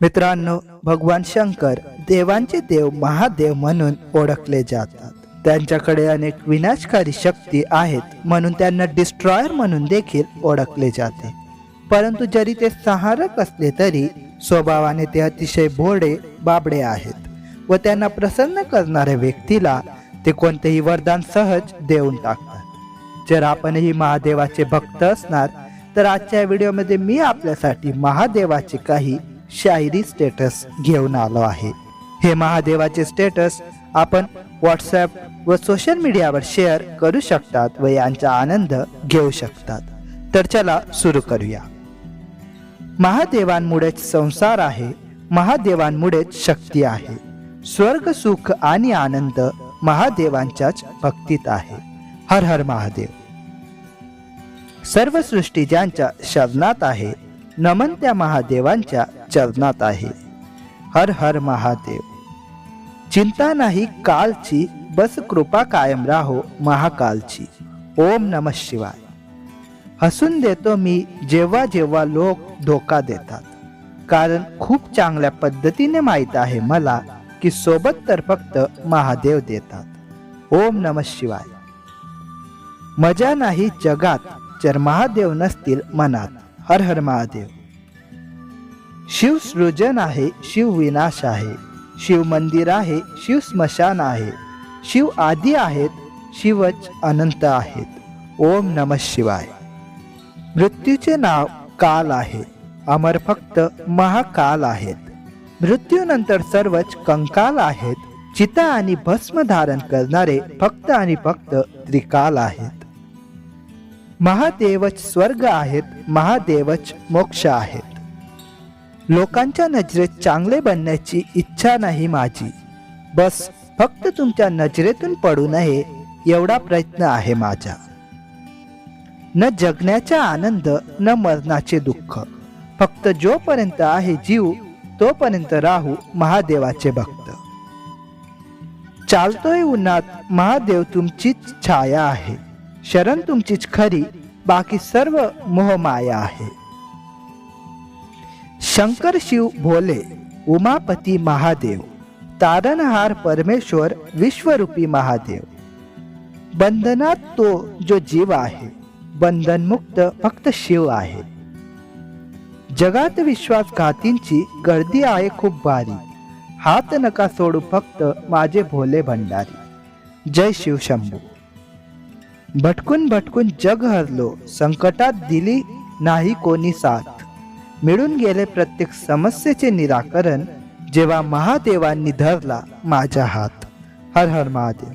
मित्रांनो भगवान शंकर देवांचे देव महादेव म्हणून ओळखले जातात. त्यांच्याकडे अनेक विनाशकारी शक्ती आहेत म्हणून त्यांना डिस्ट्रॉयर म्हणून देखील ओळखले जाते. परंतु जरी ते सहारक असले तरी स्वभावाने ते अतिशय भोडे बाबडे आहेत व त्यांना प्रसन्न करणाऱ्या व्यक्तीला ते कोणतेही वरदान सहज देऊन टाकतात. जर आपणही महादेवाचे भक्त असणार तर आजच्या व्हिडिओमध्ये मी आपल्यासाठी महादेवाचे काही शायरी स्टेटस घेऊन आलो आहे. हे महादेवाचे स्टेटस आपण व्हॉट्सॲप व सोशल मीडियावर शेअर करू शकतात व यांचा आनंद घेऊ शकतात. तर चला सुरू करूया. महादेवांमुळेच संसार आहे महादेवांमुळेच शक्ती आहे. स्वर्ग सुख आणि आनंद महादेवांच्याच भक्तीत आहे. हर हर महादेव. सर्व सृष्टी ज्यांच्या शरणात आहे नमन त्या महादेवांच्या चरणात आहे. हर हर महादेव. चिंता नाही कालची बस कृपा कायम राहो महाकालची. ओम नम शिवाय. हसून देतो मी जेव्हा जेव्हा लोक धोका देतात. कारण खूप चांगल्या पद्धतीने माहीत आहे मला की सोबत तर फक्त महादेव देतात. ओम नम शिवाय. मजा नाही जगात जर महादेव नसतील मनात. हर हर महादेव. शिव सृजन आहे शिव विनाश आहे. शिव मंदिर आहे शिव स्मशान आहे. शिव आदी आहेत शिवच अनंत आहेत. ओम नम शिवाय. मृत्यूचे नाव काल आहे. अमर फक्त महाकाल आहेत. मृत्यूनंतर सर्वच कंकाल आहेत. चिता आणि भस्म धारण करणारे फक्त आणि फक्त त्रिकाल आहेत. महादेवच स्वर्ग आहेत महादेवच मोक्ष आहेत. लोकांच्या नजरेत चांगले बनण्याची इच्छा नाही माझी. बस फक्त तुमच्या नजरेतून पडू नये एवढा प्रयत्न आहे माझा. न जगण्याचा आनंद न मरणाचे दुःख. फक्त जोपर्यंत आहे जीव तोपर्यंत राहू महादेवाचे भक्त. चालतोय उन्हात महादेव तुमचीच छाया आहे. शरण तुमचीच खरी बाकी सर्व मोहमाया आहे. शंकर शिव भोले उमापती महादेव तारणहार परमेश्वर विश्वरूपी महादेव. बंधनात तो जो जीव आहे बंधनमुक्त फक्त शिव आहे. जगात विश्वासघातींची गर्दी आहे खूप भारी. हात नका सोडू फक्त माझे भोले भंडारी. जय शिव शंभू. भटकून भटकून जग हरलो संकटात दिली नाही कोणी साथ. मिळून गेले प्रत्येक समस्येचे निराकरण जेव्हा महादेवांनी धरला माझ्या हात. हर हर महादेव.